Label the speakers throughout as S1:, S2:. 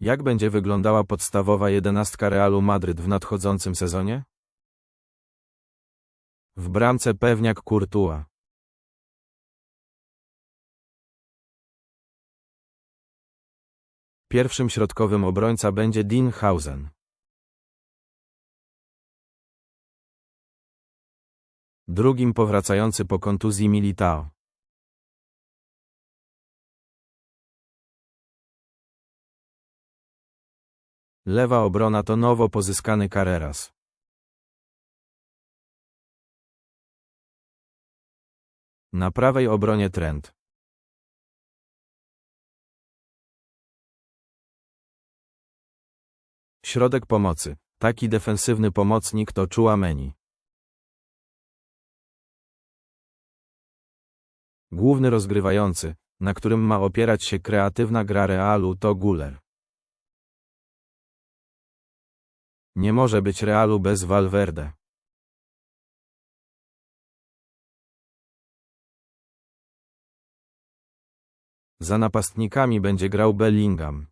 S1: Jak będzie wyglądała podstawowa jedenastka Realu Madryt w nadchodzącym sezonie? W bramce pewniak Courtois. Pierwszym środkowym obrońca będzie Dean Hausen. Drugim powracający po kontuzji Militao. Lewa obrona to nowo pozyskany Carreras. Na prawej obronie Trent. Środek pomocy. Taki defensywny pomocnik to Chouameni. Główny rozgrywający, na którym ma opierać się kreatywna gra Realu to Guller. Nie może być Realu bez Valverde. Za napastnikami będzie grał Bellingham.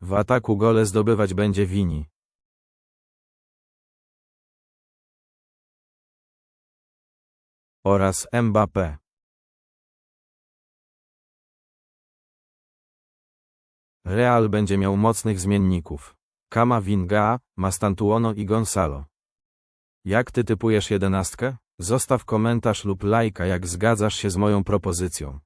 S1: W ataku gole zdobywać będzie Vini. Oraz Mbappé. Real będzie miał mocnych zmienników. Kamavinga, Mastantuono i Gonzalo. Jak ty typujesz jedenastkę? Zostaw komentarz lub lajka jak zgadzasz się z moją propozycją.